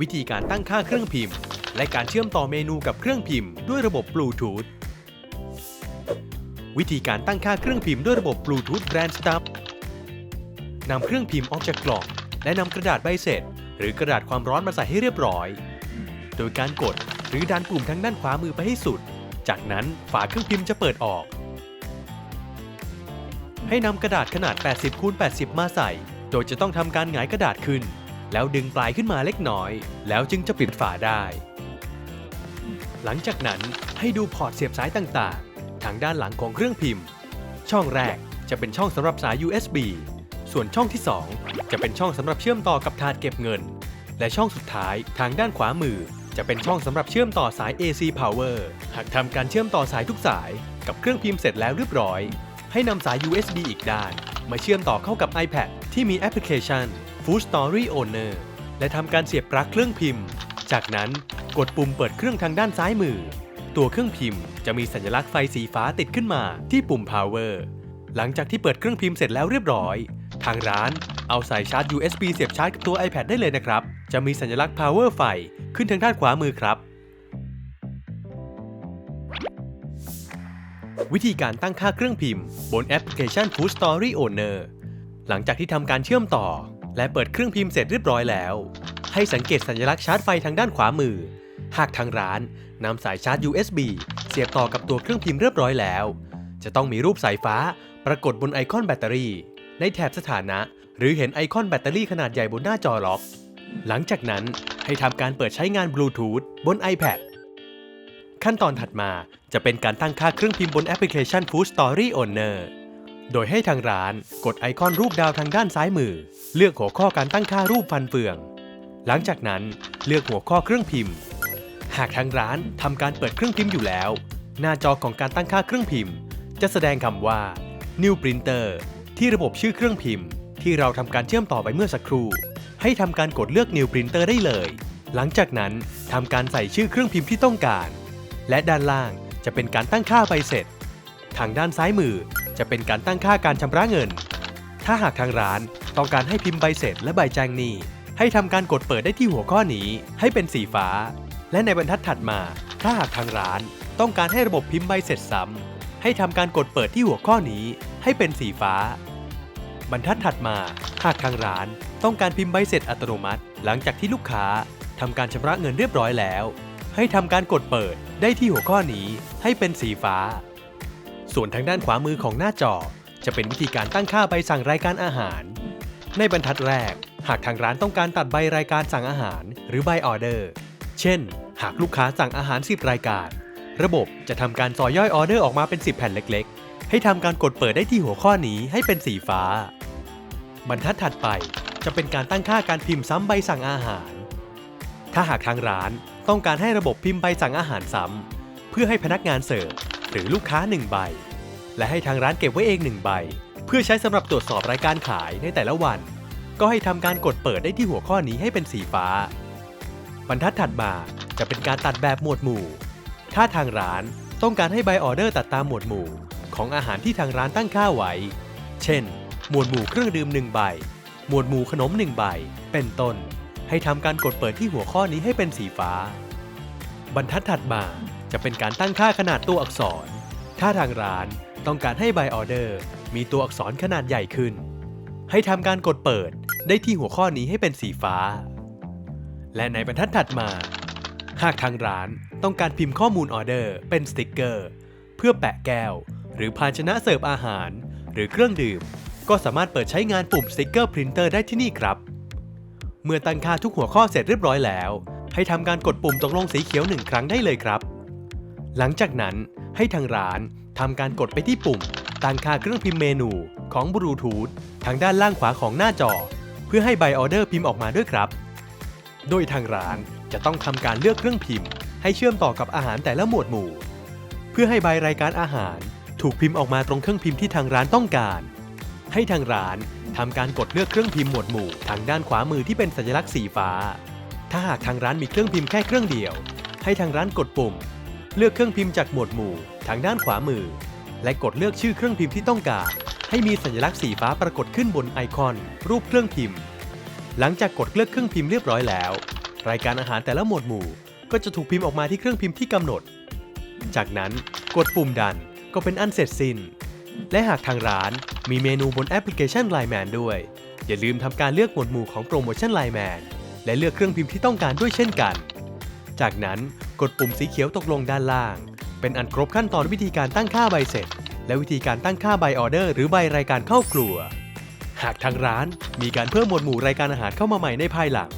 วิธีการตั้งค่าเครื่องพิมพ์ และการเชื่อมต่อเมนูกับเครื่องพิมพ์ด้วยระบบบลูทูธวิธีการตั้งค่าเครื่องพิมพ์ด้วยระบบบลูทูธแบรนด์สตับนำเครื่องพิมพ์ออกจากกล่อง และนำกระดาษใบเสร็จ หรือกระดาษความร้อนมาใส่ให้เรียบร้อย โดยการกดหรือดันปุ่มทางด้านขวามือไปให้สุด จากนั้นฝาเครื่องพิมพ์จะเปิดออก ให้นำกระดาษขนาด 80คูณ80 มาใส่ โดยจะต้องทำการหงายกระดาษขึ้น แล้วดึงปลายขึ้นมาเล็กน้อย แล้วจึงจะปิดฝาได้ หลังจากนั้นให้ดูพอร์ตเสียบสายต่างๆ ทางด้านหลังของเครื่องพิมพ์ ช่องแรกจะเป็นช่องสำหรับสาย USB ส่วนช่องที่ 2 จะเป็นช่องสำหรับเชื่อมต่อกับถาดเก็บเงิน และช่องสุดท้ายทางด้านขวามือ จะเป็นช่องสำหรับเชื่อมต่อสาย AC Power หากทำการเชื่อมต่อสายทุกสาย กับเครื่องพิมพ์เสร็จแล้วเรียบร้อย ให้นำสาย USB อีกด้าน มาเชื่อมต่อเข้ากับ iPad ที่มีแอปพลิเคชัน Food Story Owner และทำการเสียบปลั๊กเครื่องพิมพ์ จากนั้นกดปุ่มเปิดเครื่องทางด้านซ้ายมือ ตัวเครื่องพิมพ์จะมีสัญลักษณ์ไฟสีฟ้าติดขึ้นมาที่ปุ่ม power หลังจากที่เปิดเครื่องพิมพ์เสร็จแล้วเรียบร้อย ทางร้านเอาสายชาร์จ USB เสียบชาร์จกับตัว iPad ได้เลยนะครับ จะมีสัญลักษณ์ power ไฟขึ้นทางด้านขวามือครับ วิธีการตั้งค่าเครื่องพิมพ์บนแอปพลิเคชัน Food Story Owner หลังจากที่ทำการเชื่อมต่อ และเปิดเครื่องพิมพ์เสร็จเรียบร้อยแล้ว ให้สังเกตสัญลักษณ์ชาร์จไฟทางด้านขวามือ หากทางร้านนำสายชาร์จ USB เสียบต่อกับตัวเครื่องพิมพ์เรียบร้อยแล้ว จะต้องมีรูปสายฟ้า ปรากฏบนไอคอนแบตเตอรี่ ในแถบสถานะ หรือเห็นไอคอนแบตเตอรี่ขนาดใหญ่บนหน้าจอล็อก หลังจากนั้นให้ทำการเปิดใช้งานบลูทูธบน iPad ขั้นตอนถัดมาจะเป็นการตั้งค่าเครื่องพิมพ์บนแอปพลิเคชัน Food Story Owner โดยให้ทางร้านกดไอคอนรูปดาวทางด้านซ้ายมือ เลือกหัวข้อการตั้งค่ารูปฟันเฟือง หลังจากนั้นเลือกหัวข้อเครื่องพิมพ์ หากทางร้านทำการเปิดเครื่องพิมพ์อยู่แล้ว หน้าจอของการตั้งค่าเครื่องพิมพ์ จะแสดงคำว่า New Printer ที่ระบบชื่อเครื่องพิมพ์ ที่เราทำการเชื่อมต่อไปเมื่อสักครู่ ให้ทำการกดเลือก New Printer ได้เลย หลังจากนั้นทำการใส่ชื่อเครื่องพิมพ์ที่ต้องการ และด้านล่างจะเป็นการตั้งค่าใบเสร็จ ทางด้านซ้ายมือจะเป็นการตั้งค่าการชำระเงิน ถ้าหากทางร้านต้องการให้พิมพ์ใบเสร็จและใบแจ้งหนี้ ให้ทำการกดเปิดได้ที่หัวข้อนี้ให้เป็นสีฟ้า และในบรรทัดถัดมา ถ้าหากทางร้านต้องการให้ระบบพิมพ์ใบเสร็จซ้ำให้ทำการกดเปิดที่หัวข้อนี้ให้เป็นสีฟ้า บรรทัดถัดมาหากทางร้านต้องการพิมพ์ใบเสร็จอัตโนมัติ หลังจากที่ลูกค้าทำการชำระเงินเรียบร้อยแล้ว ให้ทำการกดเปิดได้ที่หัวข้อนี้ให้เป็นสีฟ้า ส่วนทางด้านขวามือของหน้าจอ จะเป็นวิธีการตั้งค่าใบสั่งรายการอาหาร ในบรรทัดแรก หากทางร้านต้องการตัดใบรายการสั่งอาหาร หรือใบออเดอร์ เช่น หากลูกค้าสั่งอาหาร 10 รายการ ระบบจะทำการต่อย่อยออเดอร์ออกมาเป็น 10 แผ่นเล็ก ๆ ให้ทำการกดเปิดได้ที่หัวข้อนี้ให้เป็นสีฟ้า บรรทัดถัดไปจะเป็นการตั้งค่าการพิมพ์ซ้ำใบสั่งอาหาร ถ้าหากทางร้านต้องการให้ระบบพิมพ์ใบสั่งอาหารซ้ำเพื่อให้พนักงานเสิร์ฟหรือลูกค้า 1 ใบ และให้ทางร้านเก็บไว้เอง1ใบ เพื่อใช้สำหรับตรวจสอบรายการขายในแต่ละวัน ก็ให้ทำการกดเปิดได้ที่หัวข้อนี้ให้เป็นสีฟ้า บรรทัดถัดมาจะเป็นการตัดแบบหมวดหมู่ ถ้าทางร้านต้องการให้ใบออเดอร์ตัดตามหมวดหมู่ ของอาหารที่ทางร้านตั้งค่าไว้ เช่น หมวดหมู่เครื่องดื่ม1ใบ หมวดหมู่ขนม1ใบ เป็นต้น ให้ทำการกดเปิดที่หัวข้อนี้ให้เป็นสีฟ้า บรรทัดถัดมาจะเป็นการตั้งค่าขนาดตัวอักษร ถ้าทางร้านต้องการให้ใบออเดอร์มีตัวอักษรขนาดใหญ่ขึ้น ให้ทำการกดเปิดได้ที่หัวข้อนี้ให้เป็นสีฟ้า และในบรรทัดถัดมา หากทางร้านต้องการพิมพ์ข้อมูลออเดอร์เป็นสติกเกอร์ เพื่อแปะแก้ว หรือภาชนะเสิร์ฟอาหาร หรือเครื่องดื่ม ก็สามารถเปิดใช้งานปุ่มสติกเกอร์พรินเตอร์ได้ที่นี่ครับ เมื่อตั้งค่าทุกหัวข้อเสร็จเรียบร้อยแล้ว ให้ทำการกดปุ่มตกลงสีเขียวหนึ่งครั้งได้เลยครับ หลังจากนั้นให้ทางร้านทำการกดไปที่ปุ่มตั้งค่าเครื่องพิมพ์เมนูของบลูทูธทางด้านล่างขวาของหน้าจอ เพื่อให้ใบออเดอร์พิมพ์ออกมาด้วยครับ โดยทางร้านจะต้องทำการเลือกเครื่องพิมพ์ ให้เชื่อมต่อกับอาหารแต่ละหมวดหมู่ เพื่อให้ใบรายการอาหาร ถูกพิมพ์ออกมาตรงเครื่องพิมพ์ที่ทางร้านต้องการ ให้ทางร้านทำการกดเลือกเครื่องพิมพ์หมวดหมู่ทางด้านขวามือที่เป็นสัญลักษณ์สีฟ้า ถ้าหากทางร้านมีเครื่องพิมพ์แค่เครื่องเดียว ให้ทางร้านกดปุ่ม เลือกเครื่องพิมพ์จากหมวดหมู่ ทางด้านขวามือ และกดเลือกชื่อเครื่องพิมพ์ที่ต้องการ ให้มีสัญลักษณ์สีฟ้าปรากฏขึ้นบนไอคอน รูปเครื่องพิมพ์ หลังจากกดเลือกเครื่องพิมพ์เรียบร้อยแล้ว รายการอาหารแต่ละหมวดหมู่ ก็จะถูกพิมพ์ออกมาที่เครื่องพิมพ์ที่กำหนด จากนั้นกดปุ่มดันก็เป็นอันเสร็จสิ้น และหากทางร้านมีเมนูบนแอปพลิเคชัน Line Man ด้วย อย่าลืมทำการเลือกหมวดหมู่ของโปรโมชั่น Line Man และเลือกเครื่องพิมพ์ที่ต้องการด้วยเช่นกัน จากนั้นกดปุ่มสีเขียวตกลงด้านล่าง เป็นอันครบขั้นตอนวิธีการตั้งค่าใบเสร็จ และวิธีการตั้งค่าใบออเดอร์หรือใบรายการเข้าครัว หากทางร้านมีการเพิ่มหมวดหมู่รายการอาหารเข้ามาใหม่ในภายหลัง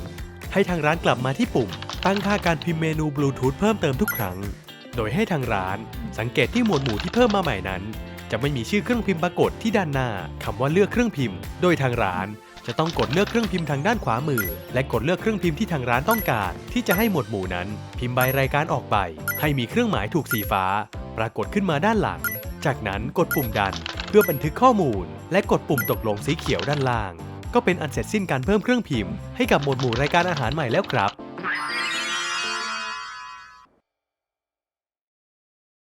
ให้ทางร้านกลับมาที่ปุ่ม ตั้งค่าการพิมพ์เมนูบลูทูธเพิ่มเติมทุกครั้ง โดยให้ทางร้านสังเกตที่หมวดหมู่ที่เพิ่มมาใหม่นั้น จะไม่มีชื่อเครื่องพิมพ์ปรากฏที่ด้านหน้าคำว่าเลือกเครื่องพิมพ์ โดยทางร้าน จะต้องกดเลือกเครื่องพิมพ์ทางด้านขวามือ และกดเลือกเครื่องพิมพ์ที่ทางร้านต้องการ ที่จะให้หมวดหมู่นั้น พิมพ์ใบรายการออกไปให้มีเครื่องหมายถูกสีฟ้า ปรากฏขึ้นมาด้านหลัง จากนั้นกดปุ่มดัน เพื่อบันทึกข้อมูล และกดปุ่มตกลงสีเขียวด้านล่าง ก็เป็นอันเสร็จสิ้นการเพิ่มเครื่องพิมพ์ให้กับหมวดหมู่รายการอาหารใหม่แล้วครับ